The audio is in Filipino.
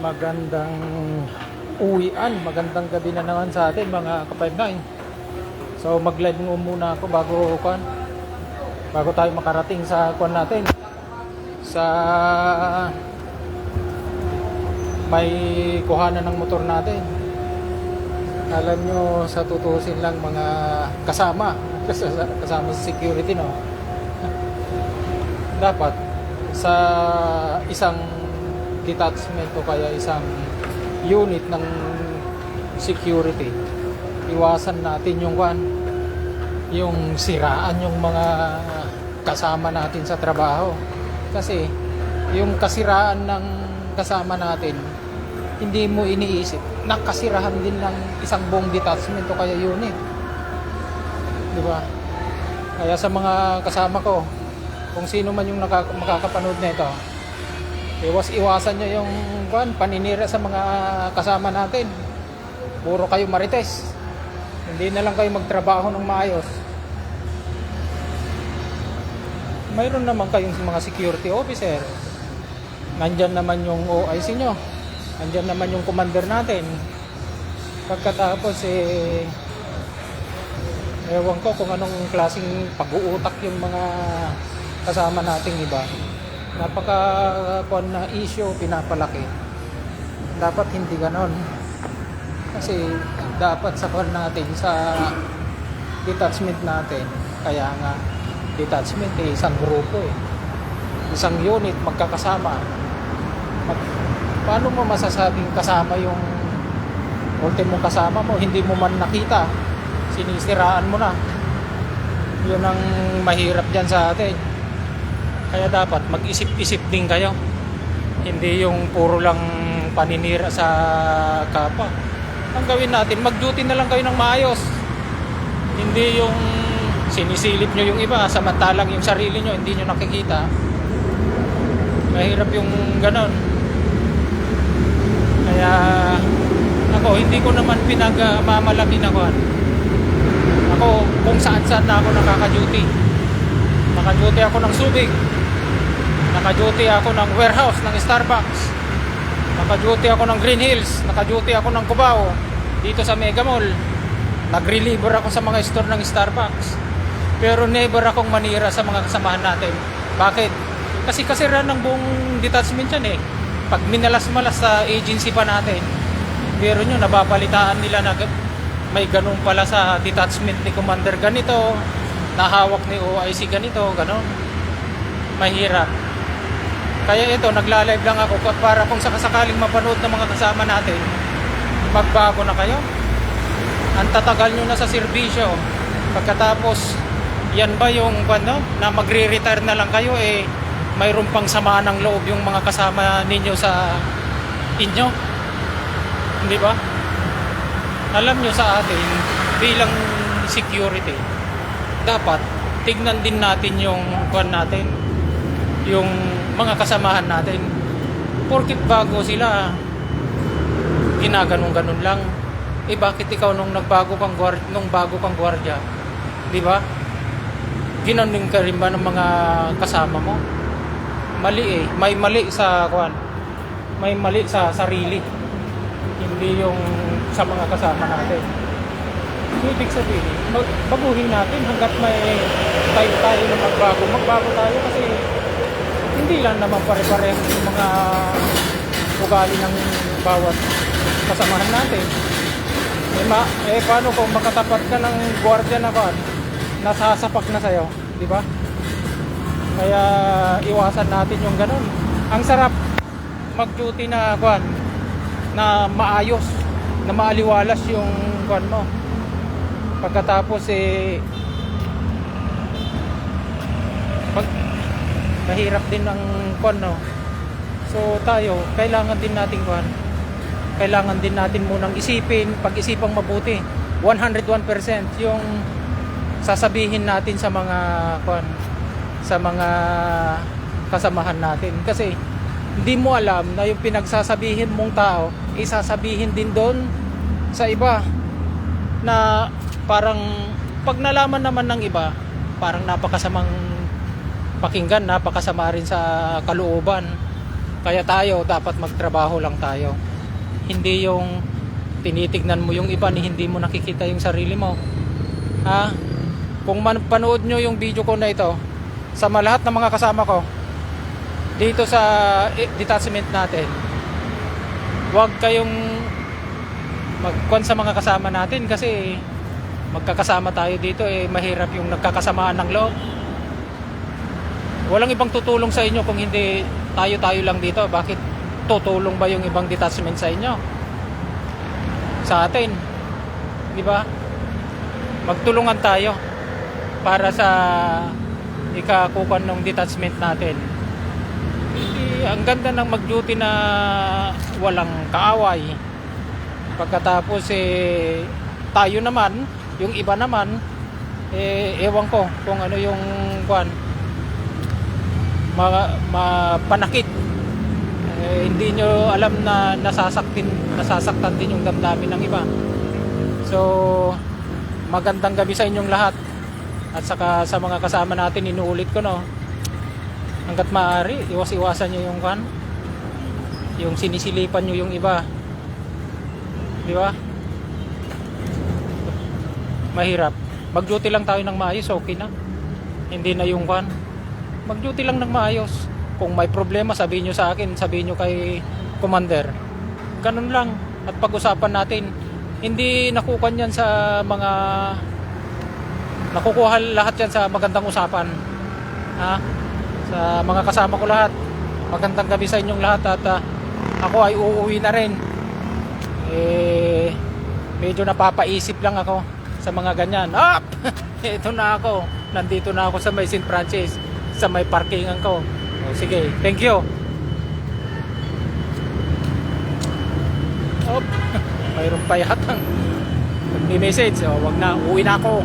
magandang uwian, magandang gabi na naman sa atin mga ka-59. So mag-live mo muna ako bago kuan. Bago tayo makarating sa kuan natin. Sa may kuhanan ng motor natin. Alam nyo, sa tutusin lang mga kasama, kasama sa security, no? Dapat sa isang detachment o kaya isang unit ng security. Iwasan natin yung kwan yung siraan yung mga kasama natin sa trabaho. Kasi yung kasiraan ng kasama natin hindi mo iniisip. Nakasirahan din ng isang buong detachment o kaya unit. Di ba? Kaya sa mga kasama ko kung sino man yung nakaka- makakapanood nito iwas iwasan nyo yung kwan, paninira sa mga kasama natin. Puro kayo marites. Hindi na lang kayo magtrabaho ng maayos. Mayroon naman kayong mga security officer. Nandyan naman yung OIC nyo. Nandyan naman yung commander natin. Pagkatapos eh ewan ko kung anong klaseng pag-uutak yung mga kasama nating iba napaka kuan na issue pinapalaki. Dapat hindi ganon. Kasi dapat sa kuan natin sa detachment natin kaya nga detachment eh isang grupo eh. Isang unit magkakasama. Mag, paano mo masasabing kasama yung ultimo kasama mo? Hindi mo man nakita. Sinisiraan mo na. Yun ang mahirap dyan sa atin kaya dapat mag-isip-isip din kayo. Hindi yung puro lang paninira sa kapwa ang gawin natin mag-duty na lang kayo ng maayos. Hindi yung sinisilip nyo yung iba samantalang yung sarili nyo hindi nyo nakikita. Mahirap yung ganon. Kaya ako hindi ko naman pinagmamalaki na kuhan ako kung saan saan na ako nakaka-duty. Naka-duty ako ng Subic naka-duty ako ng warehouse ng Starbucks. Naka-duty ako ng Green Hills. Naka-duty ako ng Cubao. Dito sa Mega Mall. Nag-reliever ako sa mga store ng Starbucks. Pero never akong manira sa mga kasamahan natin. Bakit? kasi kasira ng buong detachment yan eh. Pag minalas-malas sa agency pa natin pero nyo nababalitaan nila na may ganun pala sa detachment ni commander ganito nahawak ni OIC ganito ganon mahirap kaya ito nagla-live lang ako para kung sakasakaling mapanood ng mga kasama natin magbago na kayo. Ang tatagal nyo na sa serbisyo. Pagkatapos yan ba yung ano, na magre-retire na lang kayo eh mayroon pang sama ng loob yung mga kasama ninyo sa inyo? Hindi ba? Alam nyo sa atin bilang security dapat tignan din natin yung kwan natin yung mga kasamahan natin. Porkit bago sila ginaganon-ganon lang. Eh bakit ikaw nung nagbago kang gward nung bago kang gwardiya di ba? Ginanon ka rin ba ng mga kasama mo? Mali eh. May mali sa kwan may mali sa sarili. Hindi yung sa mga kasama natin. So, ibig sabihin baguhin natin hanggat may time tayo na magbago. Magbago tayo kasi hindi lang naman pare-pareho yung mga ugali ng bawat kasamahan natin. Eh, ma, eh paano kung makatapat ka ng gwardiya na kan nasasapak na sa'yo di ba? Kaya iwasan natin yung ganun. Ang sarap mag duty na kwan na maayos na maaliwalas yung kwan mo. Pagkatapos eh pag mahirap din ang kwan no? So tayo kailangan din natin kwan. Kailangan din natin munang isipin pag-isipang mabuti. 101% yung sasabihin natin sa mga kwan sa mga kasamahan natin. Kasi hindi mo alam na yung pinagsasabihin mong tao isasabihin din doon sa iba na parang pag nalaman naman ng iba parang napakasamang pakinggan napakasama rin sa kalooban Kaya tayo, dapat magtrabaho lang tayo. Hindi yung tinitignan mo yung iba ni hindi mo nakikita yung sarili mo. Ha? Kung man, panood nyo yung video ko na ito, sa lahat ng mga kasama ko, dito sa eh, detachment natin, huwag kayong magkwan sa mga kasama natin kasi magkakasama tayo dito eh mahirap yung nagkakasamaan ng loob. Walang ibang tutulong sa inyo kung hindi tayo-tayo lang dito. Bakit tutulong ba yung ibang detachment sa inyo? Sa atin. Di ba? Magtulungan tayo para sa ikakupan ng detachment natin. Hindi, ang ganda ng mag-duty na walang kaaway. Pagkatapos eh tayo naman, yung iba naman eh ewan ko kung ano yung kwan ma, mapanakit eh, hindi nyo alam na nasasaktin nasasaktan din yung damdamin ng iba. So magandang gabi sa inyong lahat. At saka sa mga kasama natin inuulit ko no? Hanggat maaari iwas-iwasan nyo yung kan yung sinisilipan nyo yung iba. Di ba? Mahirap. Mag-duty lang tayo ng maayos okay na. Hindi na yung kan mag-duty lang ng maayos. Kung may problema sabihin nyo sa akin sabihin nyo kay commander. Ganun lang. At pag-usapan natin. Hindi nakukan yan sa mga nakukuha lahat yan sa magandang usapan. Ha? Sa mga kasama ko lahat. Magandang gabi sa inyong lahat at ah, ako ay uuwi na rin. Eh medyo napapaisip lang ako sa mga ganyan. Up ito na ako. Nandito na ako sa may St. Francis sa may parkingan ko. O, sige thank you. Op, mayroon pa yatang nag-message o wag na uwi na ako